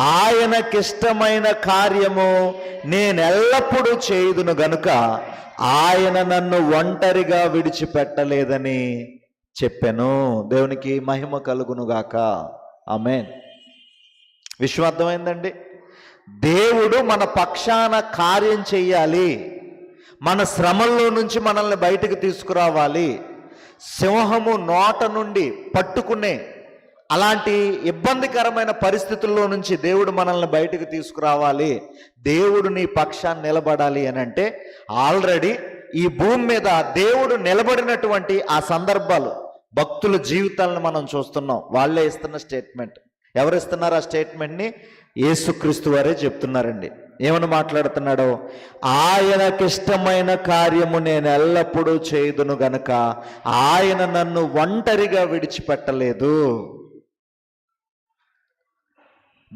ఆయనకిష్టమైన కార్యము నేను ఎల్లప్పుడూ చేయుదును గనుక ఆయన నన్ను ఒంటరిగా విడిచిపెట్టలేదని చెప్పాను. దేవునికి మహిమ కలుగునుగాక. ఆమెన్. విషయం అర్థమైందండి దేవుడు మన పక్షాన కార్యం చెయ్యాలి మన శ్రమల్లో నుంచి మనల్ని బయటకు తీసుకురావాలి. సింహము నోట నుండి పట్టుకునే అలాంటి ఇబ్బందికరమైన పరిస్థితుల్లో నుంచి దేవుడు మనల్ని బయటకు తీసుకురావాలి. దేవుడు నీ పక్షాన్ని నిలబడాలి అని అంటే ఆల్రెడీ ఈ భూమి మీద దేవుడు నిలబడినటువంటి ఆ సందర్భాలు భక్తుల జీవితాలను మనం చూస్తున్నాం. వాళ్ళే ఇస్తున్న స్టేట్మెంట్. ఎవరు ఇస్తున్నారు ఆ స్టేట్మెంట్ని? యేసుక్రీస్తు వారే చెప్తున్నారండి. ఏమని మాట్లాడుతున్నాడో? ఆయనకిష్టమైన కార్యము నేను ఎల్లప్పుడూ చేయుదును గనక ఆయన నన్ను ఒంటరిగా విడిచిపెట్టలేదు.